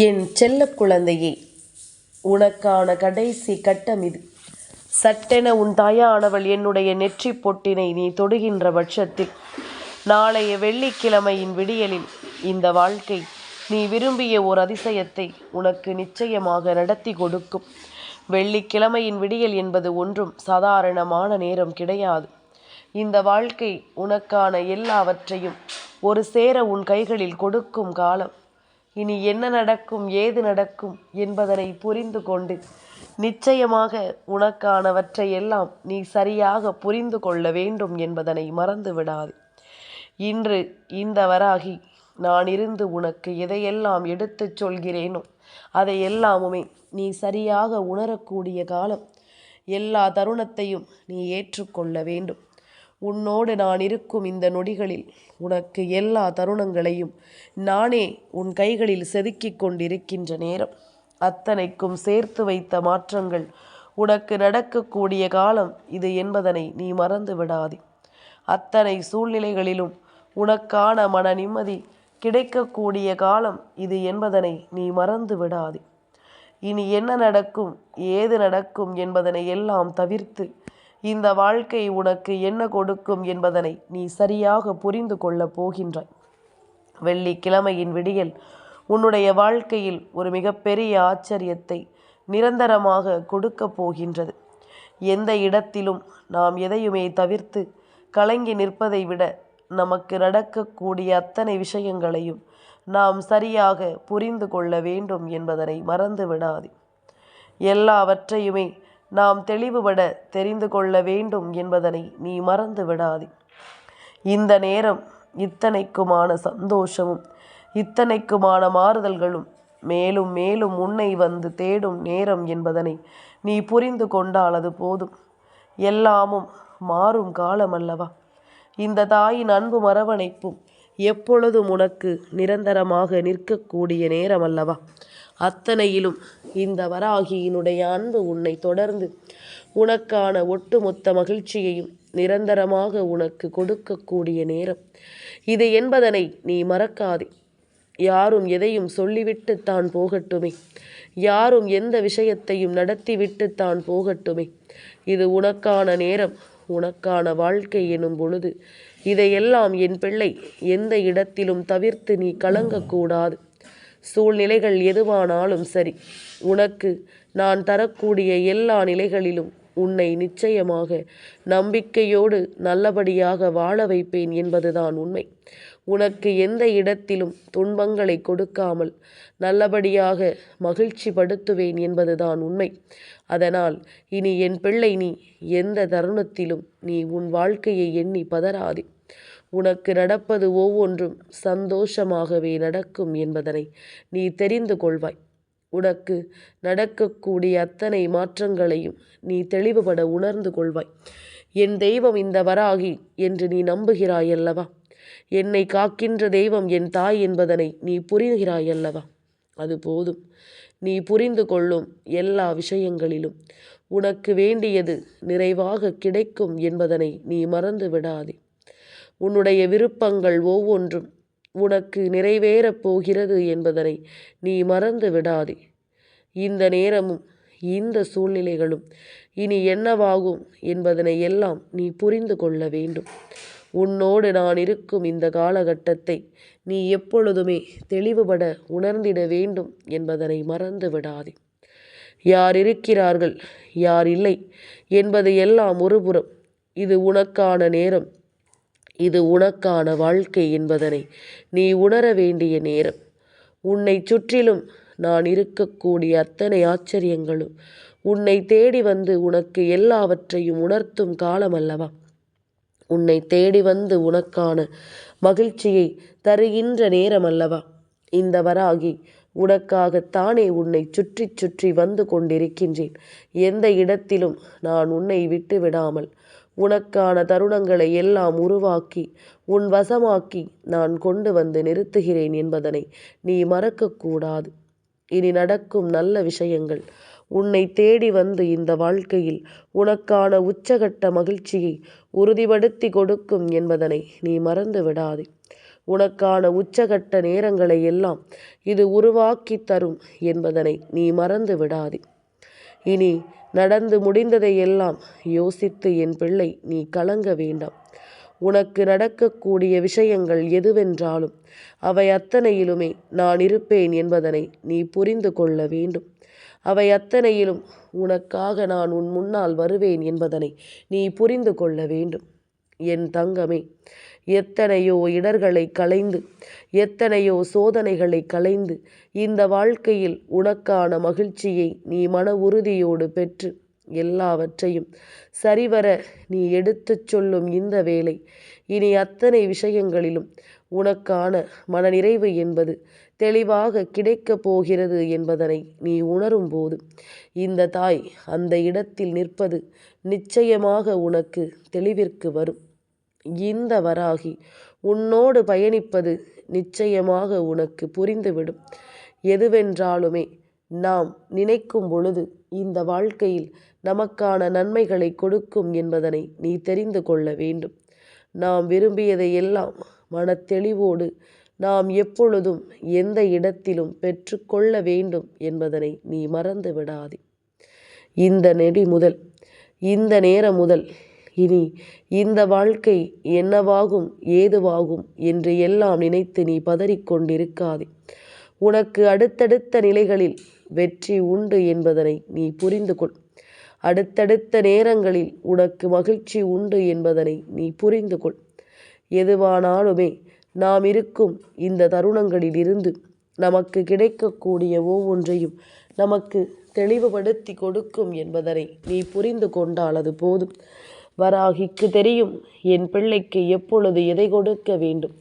என் செல்ல குழந்தையே உனக்கான கடைசி கட்டம் இது. சட்டென உன் தாயானவள் என்னுடைய நெற்றி பொட்டினை நீ தொடுகின்ற பட்சத்தில் நாளைய வெள்ளிக்கிழமையின் விடியலில் இந்த வாழ்க்கை நீ விரும்பிய ஓர் அதிசயத்தை உனக்கு நிச்சயமாக நடத்தி கொடுக்கும். வெள்ளிக்கிழமையின் விடியல் என்பது ஒன்றும் சாதாரணமான நேரம் கிடையாது. இந்த வாழ்க்கை உனக்கான எல்லாவற்றையும் ஒரு சேர உன் கைகளில் கொடுக்கும் காலம். இனி என்ன நடக்கும் ஏது நடக்கும் என்பதனை புரிந்து கொண்டு நிச்சயமாக உனக்கானவற்றை எல்லாம் நீ சரியாக புரிந்து கொள்ள வேண்டும் என்பதனை மறந்து விடாது. இன்று இந்த வராகி நான் இருந்து உனக்கு எதையெல்லாம் எடுத்துச் சொல்கிறேனோ அதை எல்லாமுமே நீ சரியாக உணரக்கூடிய காலம் எல்லா தருணத்தையும் நீ ஏற்றுக்கொள்ள வேண்டும். உன்னோடு நான் இருக்கும் இந்த நொடிகளில் உனக்கு எல்லா தருணங்களையும் நானே உன் கைகளில் செதுக்கிக் கொண்டிருக்கின்ற நேரம். அத்தனைக்கும் சேர்த்து வைத்த மாற்றங்கள் உனக்கு நடக்கக்கூடிய காலம் இது என்பதனை நீ மறந்து விடாதே. அத்தனை சூழ்நிலைகளிலும் உனக்கான மன நிம்மதி கிடைக்கக்கூடிய காலம் இது என்பதனை நீ மறந்து விடாதே. இனி என்ன நடக்கும் ஏது நடக்கும் என்பதனை எல்லாம் தவிர்த்து இந்த வாழ்க்கை உனக்கு என்ன கொடுக்கும் என்பதனை நீ சரியாக புரிந்து கொள்ளப் போகின்றாய். வெள்ளிக்கிழமையின் விடியல் உன்னுடைய வாழ்க்கையில் ஒரு மிகப்பெரிய ஆச்சரியத்தை நிரந்தரமாக கொடுக்கப் போகின்றது. எந்த இடத்திலும் நாம் எதையுமே தவிர்த்து கலங்கி நிற்பதை விட நமக்கு நடக்கக்கூடிய அத்தனை விஷயங்களையும் நாம் சரியாக புரிந்து கொள்ள வேண்டும் என்பதனை மறந்து விடாது எல்லாவற்றையுமே நாம் தெளிவுபட தெரிந்து கொள்ள வேண்டும் என்பதனை நீ மறந்து விடாதே. இந்த நேரம் இத்தனைக்குமான சந்தோஷமும் இத்தனைக்குமான மாறுதல்களும் மேலும் மேலும் உன்னை வந்து தேடும் நேரம் என்பதனை நீ புரிந்து கொண்டால் அது போதும். எல்லாமும் மாறும் காலம் அல்லவா? இந்த தாயின் அன்பு மரவணைப்பும் எப்பொழுதும் உனக்கு நிரந்தரமாக நிற்கக்கூடிய நேரம் அல்லவா? அத்தனையிலும் இந்த வராகியினுடைய அன்பு உன்னை தொடர்ந்து உனக்கான ஒட்டுமொத்த மகிழ்ச்சியையும் நிரந்தரமாக உனக்கு கொடுக்கக்கூடிய நேரம். இது என்பதனை நீ மறக்காதே. யாரும் எதையும் சொல்லிவிட்டு தான் போகட்டுமே. யாரும் எந்த விஷயத்தையும் நடத்திவிட்டு தான் போகட்டுமே. இது உனக்கான நேரம் உனக்கான வாழ்க்கை எனும் பொழுது. இதையெல்லாம் என் பிள்ளை எந்த இடத்திலும் தவிர்த்து நீ கலங்கக்கூடாது. சூழ்நிலைகள் எதுவானாலும் சரி உனக்கு நான் தரக்கூடிய எல்லா நிலைகளிலும் உன்னை நிச்சயமாக நம்பிக்கையோடு நல்லபடியாக வாழ வைப்பேன் என்பதுதான் உண்மை. உனக்கு எந்த இடத்திலும் துன்பங்களை கொடுக்காமல் நல்லபடியாக மகிழ்ச்சி படுத்துவேன் என்பதுதான் உண்மை. அதனால் இனி என் பிள்ளை நீ எந்த தருணத்திலும் நீ உன் வாழ்க்கையை எண்ணி பதறாதே. உனக்கு நடப்பது ஒவ்வொன்றும் சந்தோஷமாகவே நடக்கும் என்பதனை நீ தெரிந்து கொள்வாய். உனக்கு நடக்கக்கூடிய அத்தனை மாற்றங்களையும் நீ தெளிவுபட உணர்ந்து கொள்வாய். என் தெய்வம் இந்த வராகி என்று நீ நம்புகிறாய் அல்லவா என்னை காக்கின்ற தெய்வம் என் தாய் என்பதனை நீ புரிகிறாய் அல்லவா அது போதும். நீ புரிந்து கொள்ளும் எல்லா விஷயங்களிலும் உனக்கு வேண்டியது நிறைவாக கிடைக்கும் என்பதனை நீ மறந்து விடாதே உன்னுடைய விருப்பங்கள் ஒவ்வொன்றும் உனக்கு நிறைவேறப் போகிறது என்பதனை நீ மறந்து விடாதே. இந்த நேரமும் இந்த சூழ்நிலைகளும் இனி என்னவாகும் என்பதனை எல்லாம் நீ புரிந்து கொள்ள வேண்டும். உன்னோடு நான் இருக்கும் இந்த காலகட்டத்தை நீ எப்பொழுதுமே தெளிவுபட உணர்ந்திட வேண்டும் என்பதனை மறந்து விடாதே. யார் இருக்கிறார்கள் யார் இல்லை என்பது எல்லாம் ஒருபுறம் இது உனக்கான நேரம். இது உனக்கான வாழ்க்கை என்பதனை நீ உணர வேண்டிய நேரம். உன்னை சுற்றிலும் நான் இருக்கக்கூடிய அத்தனை ஆச்சரியங்களும் உன்னை தேடி வந்து உனக்கு எல்லாவற்றையும் உணர்த்தும் காலம் அல்லவா உன்னை தேடி வந்து உனக்கான மகிழ்ச்சியை தருகின்ற நேரம் அல்லவா இந்த வராகி உனக்காகத்தானே உன்னை சுற்றி சுற்றி வந்து கொண்டிருக்கின்றேன். எந்த இடத்திலும் நான் உன்னை விட்டு விடாமல் உனக்கான தருணங்களை எல்லாம் உருவாக்கி உன் வசமாக்கி நான் கொண்டு வந்து நிறுத்துகிறேன் என்பதனை நீ மறக்கக்கூடாது. இனி நடக்கும் நல்ல விஷயங்கள். உன்னை தேடி வந்து இந்த வாழ்க்கையில் உனக்கான உச்சகட்ட மகிழ்ச்சியை உறுதிப்படுத்தி கொடுக்கும் என்பதனை நீ மறந்து விடாதே. உனக்கான உச்சகட்ட நேரங்களை எல்லாம் இது உருவாக்கி தரும் என்பதனை நீ மறந்து விடாதே. இனி நடந்து முடிந்ததை எல்லாம் யோசித்து என் பிள்ளை நீ கலங்க வேண்டாம். உனக்கு நடக்கக்கூடிய விஷயங்கள் எதுவென்றாலும் அவை அத்தனையிலுமே நான் இருப்பேன் என்பதனை நீ புரிந்து கொள்ள வேண்டும். அவை அத்தனையிலும் உனக்காக நான் உன் முன்னால் வருவேன் என்பதனை நீ புரிந்து கொள்ள வேண்டும். என் தங்கமே எத்தனையோ இடர்களை களைந்து எத்தனையோ சோதனைகளை களைந்து இந்த வாழ்க்கையில் உனக்கான மகிழ்ச்சியை நீ மன உறுதியோடு பெற்று எல்லாவற்றையும் சரிவர நீ எடுத்துச் சொல்லும் இந்த வேலை இனி அத்தனை விஷயங்களிலும் உனக்கான மனநிறைவு என்பது தெளிவாக கிடைக்கப் போகிறது என்பதனை நீ உணரும்போது இந்த தாய் அந்த இடத்தில் நிற்பது நிச்சயமாக உனக்கு தெளிவிற்கு வரும். இந்த வராகி உன்னோடு பயணிப்பது நிச்சயமாக உனக்கு புரிந்துவிடும். எதுவென்றாலுமே நாம் நினைக்கும் பொழுது இந்த வாழ்க்கையில் நமக்கான நன்மைகளை கொடுக்கும் என்பதனை நீ தெரிந்து கொள்ள வேண்டும். நாம் விரும்பியதை எல்லாம் மனத்தெளிவோடு நாம் எப்பொழுதும் எந்த இடத்திலும் பெற்றுக்கொள்ள வேண்டும் என்பதனை நீ மறந்து விடாதே இந்த நெடி முதல் இந்த நேரம் முதல் இனி இந்த வாழ்க்கை என்னவாகும் ஏதுவாகும் என்று எல்லாம் நினைத்து நீ பதறிக்கொண்டிருக்காதே. உனக்கு அடுத்தடுத்த நிலைகளில் வெற்றி உண்டு என்பதனை நீ புரிந்து கொள். அடுத்தடுத்த நேரங்களில் உனக்கு மகிழ்ச்சி உண்டு என்பதனை நீ புரிந்து கொள். எதுவானாலுமே நாம் இருக்கும் இந்த தருணங்களில் இருந்து நமக்கு கிடைக்கக்கூடிய ஒவ்வொன்றையும் நமக்கு தெளிவுபடுத்தி கொடுக்கும் என்பதனை நீ புரிந்து கொண்டால் அது போதும். வராகிக்கு தெரியும். என் பிள்ளைக்கு எப்பொழுது எதை கொடுக்க வேண்டும்?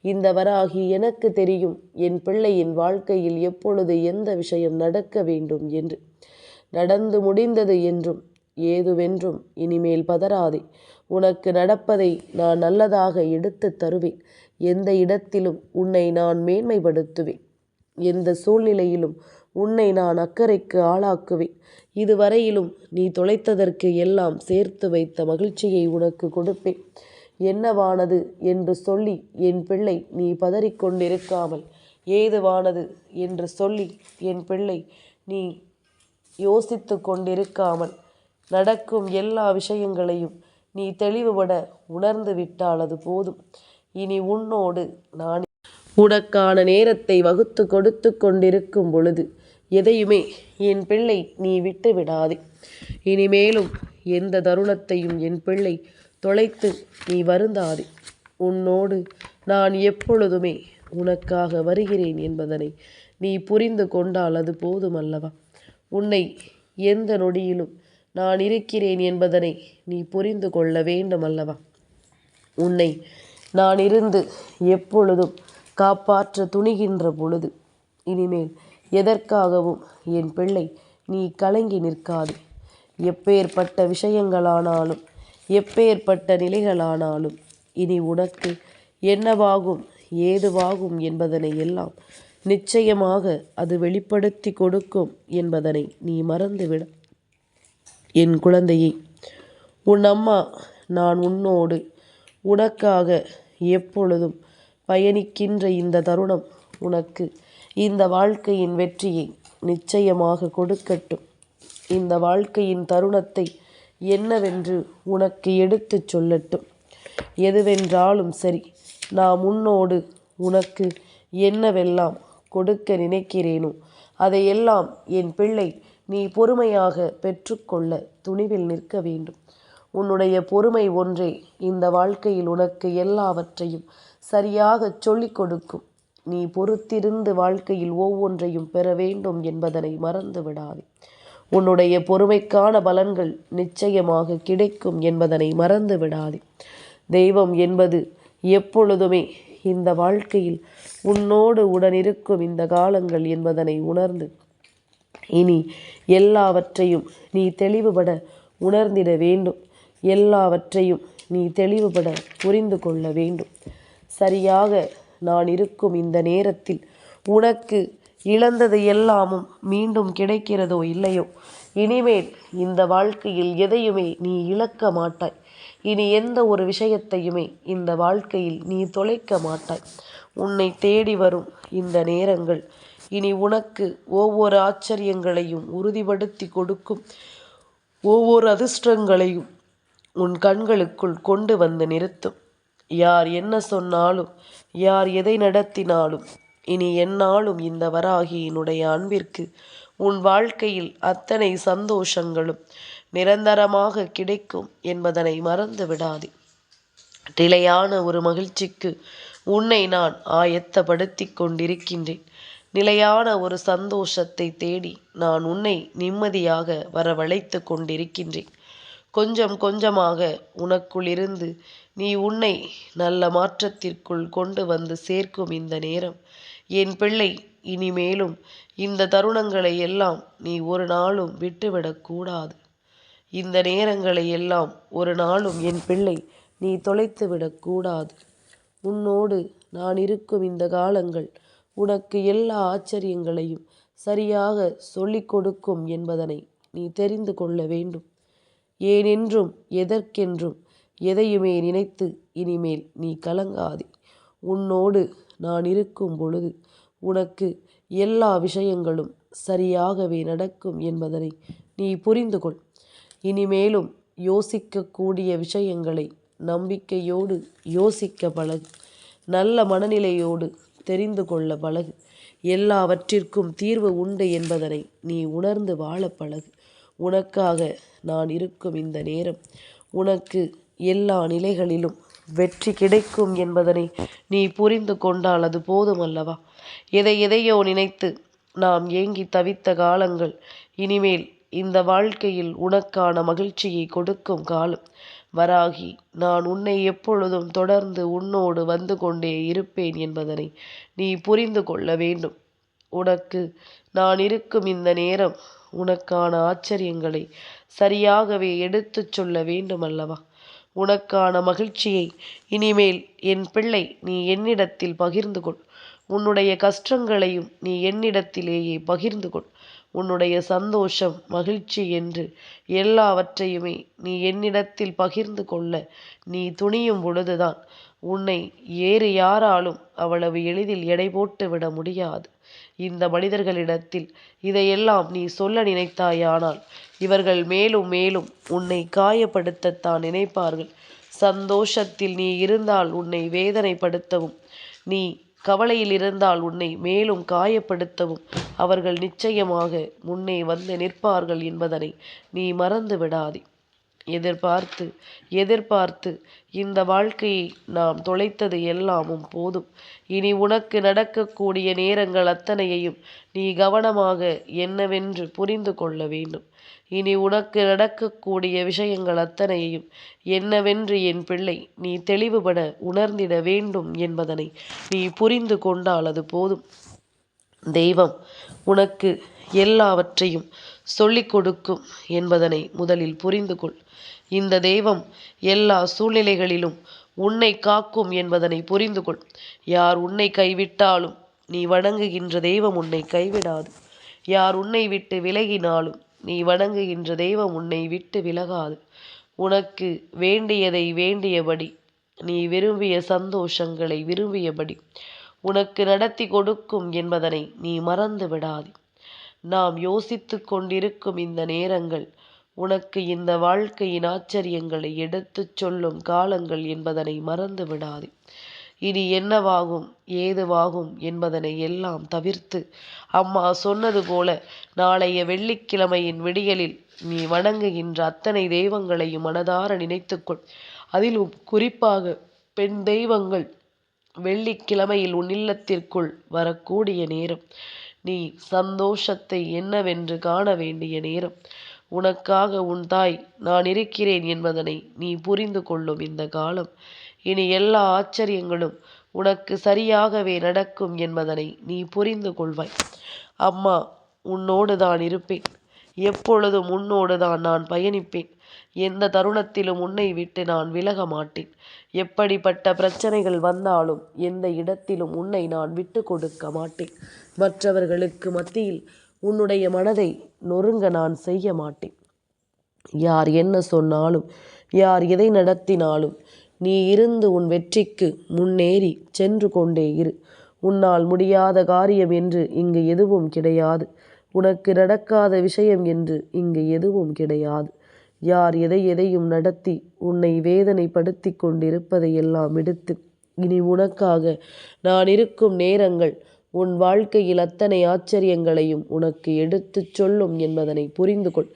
இந்த வராகி எனக்கு தெரியும். என் பிள்ளையின் வாழ்க்கையில் எப்பொழுது எந்த விஷயம் நடக்க வேண்டும் என்று. நடந்து முடிந்தது என்றும் ஏதுவென்றும் இனிமேல் பதறாதே. உனக்கு நடப்பதை நான் நல்லதாக எடுத்து தருவேன். எந்த இடத்திலும் உன்னை நான் மேன்மைப்படுத்துவேன். எந்த சூழ்நிலையிலும் உன்னை நான் அக்கறைக்கு ஆளாக்குவேன். இதுவரையிலும் நீ தொலைத்ததற்கு எல்லாம் சேர்த்து வைத்த மகிழ்ச்சியை உனக்கு கொடுப்பேன். என்னவானது என்று சொல்லி என் பிள்ளை நீ பதறிக்கொண்டிருக்காமல் ஏதுவானது என்று சொல்லி என் பிள்ளை நீ யோசித்து கொண்டிருக்காமல் நடக்கும் எல்லா விஷயங்களையும் நீ தெளிவுபட உணர்ந்து விட்டால் அது போதும். இனி உன்னோடு நான் உனக்கான நேரத்தை வகுத்து கொடுத்து கொண்டிருக்கும் பொழுது எதையுமே என் பிள்ளை நீ விட்டு விடாதே இனிமேலும் எந்த தருணத்தையும் என் பிள்ளை தொலைத்து நீ வருந்தாதே. உன்னோடு நான் எப்பொழுதுமே உனக்காக வருகிறேன் என்பதனை நீ புரிந்து கொண்டால் அது போதுமல்லவா? உன்னை எந்த நொடியிலும் நான் இருக்கிறேன் என்பதனை நீ புரிந்து கொள்ள வேண்டும் அல்லவா உன்னை நான் இருந்து எப்பொழுதும் காப்பாற்ற துணிகின்ற பொழுது இனிமேல் எதற்காகவும்? என் பிள்ளை நீ கலங்கி நிற்காது. எப்பேற்பட்ட விஷயங்களானாலும் எப்பேற்பட்ட நிலைகளானாலும் இனி உனக்கு என்னவாகும் ஏதுவாகும் என்பதனை எல்லாம் நிச்சயமாக அது வெளிப்படுத்தி கொடுக்கும் என்பதனை நீ மறந்துவிட. என் குழந்தையை உன் அம்மா நான் உன்னோடு உனக்காக எப்பொழுதும் பயணிக்கின்ற இந்த தருணம் உனக்கு இந்த வாழ்க்கையின் வெற்றியை நிச்சயமாக கொடுக்கட்டும். இந்த வாழ்க்கையின் தருணத்தை என்னவென்று உனக்கு எடுத்துச் சொல்லட்டும். எதுவென்றாலும் சரி நான் உன்னோடு உனக்கு என்னவெல்லாம் கொடுக்க நினைக்கிறேனோ அதையெல்லாம் என் பிள்ளை நீ பொறுமையாக பெற்றுக்கொள்ள துணிவில் நிற்க வேண்டும். உன்னுடைய பொறுமை ஒன்றே இந்த வாழ்க்கையில் உனக்கு எல்லாவற்றையும் சரியாகச் சொல்லிக் கொடுக்கும். நீ பொறுத்திருந்து வாழ்க்கையில் ஒவ்வொன்றையும் பெற வேண்டும் என்பதனை மறந்து விடாதே உன்னுடைய பொறுமைக்கான பலன்கள் நிச்சயமாக கிடைக்கும் என்பதனை மறந்து விடாதே தெய்வம் என்பது எப்பொழுதுமே இந்த வாழ்க்கையில் உன்னோடு உடனிருக்கும் இந்த காலங்கள் என்பதனை உணர்ந்து இனி எல்லாவற்றையும் நீ தெளிவுபட உணர்ந்திட வேண்டும். எல்லாவற்றையும் நீ தெளிவுபட புரிந்து கொள்ள வேண்டும். சரியாக நான் இருக்கும் இந்த நேரத்தில் உனக்கு இழந்தது எல்லாமும் மீண்டும் கிடைக்கிறதோ இல்லையோ? இனிமேல் இந்த வாழ்க்கையில் எதையுமே நீ இழக்க மாட்டாய். இனி எந்த ஒரு விஷயத்தையுமே இந்த வாழ்க்கையில் நீ தொலைக்க மாட்டாய். உன்னை தேடி வரும் இந்த நேரங்கள் இனி உனக்கு ஒவ்வொரு ஆச்சரியங்களையும் உறுதிப்படுத்தி கொடுக்கும். ஒவ்வொரு அதிர்ஷ்டங்களையும் உன் கண்களுக்குள் கொண்டு வந்து நிறுத்தும். யார் என்ன சொன்னாலும் யார் எதை நடத்தினாலும் இனி என்னாலும் இந்த வராகியினுடைய அன்பிற்கு உன் வாழ்க்கையில் அத்தனை சந்தோஷங்களும் நிரந்தரமாக கிடைக்கும் என்பதனை மறந்து விடாதே. நிலையான ஒரு மகிழ்ச்சிக்கு உன்னை நான் ஆயத்தப்படுத்தி கொண்டிருக்கின்றேன். நிலையான ஒரு சந்தோஷத்தை தேடி நான் உன்னை நிம்மதியாக வரவழைத்து கொண்டிருக்கின்றேன். கொஞ்சம் கொஞ்சமாக உனக்குள் இருந்து நீ உன்னை நல்ல மாற்றத்திற்குள் கொண்டு வந்து சேர்க்கும் இந்த நேரம். என் பிள்ளை இனிமேலும் இந்த தருணங்களை எல்லாம் நீ ஒரு நாளும் விட்டுவிடக்கூடாது இந்த நேரங்களை எல்லாம் ஒரு நாளும் என் பிள்ளை நீ தொலைத்து விடக்கூடாது உன்னோடு நான் இருக்கும் இந்த காலங்கள் உனக்கு எல்லா ஆச்சரியங்களையும் சரியாக சொல்லிக் கொடுக்கும் என்பதனை நீ தெரிந்து கொள்ள வேண்டும். ஏனென்றும் எதற்கென்றும் எதையுமே நினைத்து இனிமேல் நீ கலங்காதே. உன்னோடு நான் இருக்கும் பொழுது உனக்கு எல்லா விஷயங்களும் சரியாகவே நடக்கும் என்பதனை நீ புரிந்து கொள். இனிமேலும் யோசிக்கக்கூடிய விஷயங்களை நம்பிக்கையோடு யோசிக்க பழகு. நல்ல மனநிலையோடு தெரிந்து கொள்ள பழகு. எல்லாவற்றிற்கும் தீர்வு உண்டு என்பதனை நீ உணர்ந்து வாழ பழகு. உனக்காக நான் இருக்கும் இந்த நேரம் உனக்கு எல்லா நிலைகளிலும் வெற்றி கிடைக்கும் என்பதனை நீ புரிந்து கொண்டால் அது போதும் அல்லவா? எதை எதையோ நினைத்து நாம் ஏங்கி தவித்த காலங்கள் இனிமேல் இந்த வாழ்க்கையில் உனக்கான மகிழ்ச்சியை கொடுக்கும் காலம். வராகி நான் உன்னை எப்பொழுதும் தொடர்ந்து உன்னோடு வந்து கொண்டே இருப்பேன் என்பதனை நீ புரிந்து கொள்ள வேண்டும். உனக்கு நான் இருக்கும் இந்த நேரம் உனக்கான ஆச்சரியங்களை சரியாகவே எடுத்துச் சொல்ல வேண்டும் அல்லவா? உனக்கான மகிழ்ச்சியை. இனிமேல் என் பிள்ளை நீ என்னிடத்தில் பகிர்ந்து கொள். உன்னுடைய கஷ்டங்களையும் நீ என்னிடத்திலேயே பகிர்ந்து கொள். உன்னுடைய சந்தோஷம் மகிழ்ச்சி என்று எல்லாவற்றையுமே நீ என்னிடத்தில் பகிர்ந்து கொள்ள நீ துணியும் பொழுதுதான். உன்னை ஏறு யாராலும் அவ்வளவு எளிதில் எடை போட்டு விட முடியாது. இந்த மனிதர்களிடத்தில் இதையெல்லாம் நீ சொல்ல நினைத்தாயானால் இவர்கள் மேலும் மேலும் உன்னை காயப்படுத்தத்தான் நினைப்பார்கள். சந்தோஷத்தில் நீ இருந்தால் உன்னை வேதனைப்படுத்தவும். நீ கவலையில் இருந்தால் உன்னை மேலும் காயப்படுத்தவும். அவர்கள் நிச்சயமாக முன்னே வந்து நிற்பார்கள் என்பதனை நீ மறந்து விடாதே எதிர்பார்த்து எதிர்பார்த்து இந்த வாழ்க்கையை நாம் தொலைத்தது எல்லாமும் போதும். இனி உனக்கு நடக்கக்கூடிய நேரங்கள் அத்தனையையும் நீ கவனமாக என்னவென்று புரிந்து கொள்ள வேண்டும். இனி உனக்கு நடக்கக்கூடிய விஷயங்கள் அத்தனையையும் என்னவென்று என் பிள்ளை நீ தெளிவுபட உணர்ந்திட வேண்டும் என்பதனை நீ புரிந்து கொண்டால் அது போதும். தெய்வம் உனக்கு எல்லாவற்றையும் சொல்லிக் கொடுக்கும் என்பதனை முதலில் புரிந்து கொள். இந்த தெய்வம் எல்லா சூழ்நிலைகளிலும் உன்னை காக்கும் என்பதனை புரிந்து கொள். யார் உன்னை கைவிட்டாலும் நீ வணங்குகின்ற தெய்வம் உன்னை கைவிடாது. யார் உன்னை விட்டு விலகினாலும் நீ வணங்குகின்ற தெய்வம் உன்னை விட்டு விலகாது. உனக்கு வேண்டியதை வேண்டியபடி நீ விரும்பிய சந்தோஷங்களை விரும்பியபடி உனக்கு நடத்தி கொடுக்கும் என்பதனை நீ மறந்து விடாதே. நாம் யோசித்து கொண்டிருக்கும் இந்த நேரங்கள் உனக்கு இந்த வாழ்க்கையின் ஆச்சரியங்களை எடுத்துச் சொல்லும் காலங்கள் என்பதனை மறந்து விடாதே. இனி என்னவாகும் ஏதுவாகும் என்பதனை எல்லாம் தவிர்த்து அம்மா சொன்னது போல நாளைய வெள்ளிக்கிழமையின் விடியலில் நீ வணங்குகின்ற அத்தனை தெய்வங்களையும் மனதார நினைத்துக்கொள் அதிலும் குறிப்பாக பெண் தெய்வங்கள் வெள்ளிக்கிழமையில் உன் இல்லத்திற்குள் வரக்கூடிய நேரம். நீ சந்தோஷத்தை என்னவென்று காண வேண்டிய நேரம். உனக்காக உன் தாய் நான் இருக்கிறேன் என்பதனை நீ புரிந்து கொள்ளும் இந்த காலம். இனி எல்லா ஆச்சரியங்களும் உனக்கு சரியாகவே நடக்கும் என்பதனை நீ புரிந்து கொள்வாய். அம்மா உன்னோடு தான் இருப்பேன். எப்பொழுதும் உன்னோடு தான் நான் பயணிப்பேன். எந்த தருணத்திலும் உன்னை விட்டு நான் விலக மாட்டேன் எப்படிப்பட்ட பிரச்சனைகள் வந்தாலும் எந்த இடத்திலும் உன்னை நான் விட்டு கொடுக்க மாட்டேன். மற்றவர்களுக்கு மத்தியில் உன்னுடைய மனதை நொறுங்க நான் செய்ய மாட்டேன். யார் என்ன சொன்னாலும் யார் எதை நடத்தினாலும் நீ இருந்து உன் வெற்றிக்கு முன்னேறி சென்று கொண்டே இரு. உன்னால் முடியாத காரியம் என்று இங்கு எதுவும் கிடையாது. உனக்கு நடக்காத விஷயம் என்று இங்கு எதுவும் கிடையாது. யார் எதை எதையும் நடத்தி உன்னை வேதனைப்படுத்தி கொண்டிருப்பதையெல்லாம் விடுத்து எடுத்து இனி உனக்காக நான் இருக்கும் நேரங்கள் உன் வாழ்க்கையில் அத்தனை ஆச்சரியங்களையும் உனக்கு எடுத்துச் சொல்லும் என்பதனை புரிந்து கொள்.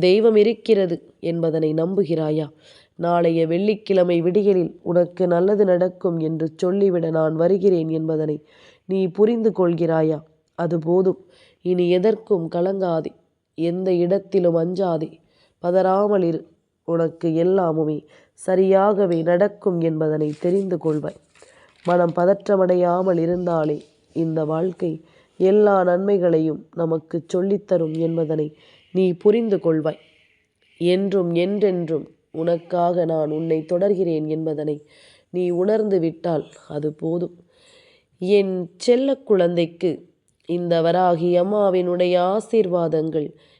தெய்வம் இருக்கிறது என்பதனை நம்புகிறாயா? நாளைய வெள்ளிக்கிழமை விடியலில் உனக்கு நல்லது நடக்கும் என்று சொல்லிவிட நான் வருகிறேன் என்பதனை நீ புரிந்து கொள்கிறாயா? அது போதும். இனி எதற்கும் கலங்காதே. எந்த இடத்திலும் அஞ்சாதே. பதறாமல் இரு. உனக்கு எல்லாமுமே சரியாகவே நடக்கும் என்பதனை தெரிந்து கொள்வாய். மனம் பதற்றமடையாமல் இருந்தாலே இந்த வாழ்க்கை எல்லா நன்மைகளையும் நமக்கு சொல்லித்தரும் என்பதனை நீ புரிந்து கொள்வாய். என்றும் என்றென்றும் உனக்காக நான் உன்னை தொடர்கிறேன் என்பதனை நீ உணர்ந்து விட்டால் அது போதும். என் செல்ல குழந்தைக்கு இந்த வராகி அம்மாவினுடைய ஆசீர்வாதங்கள்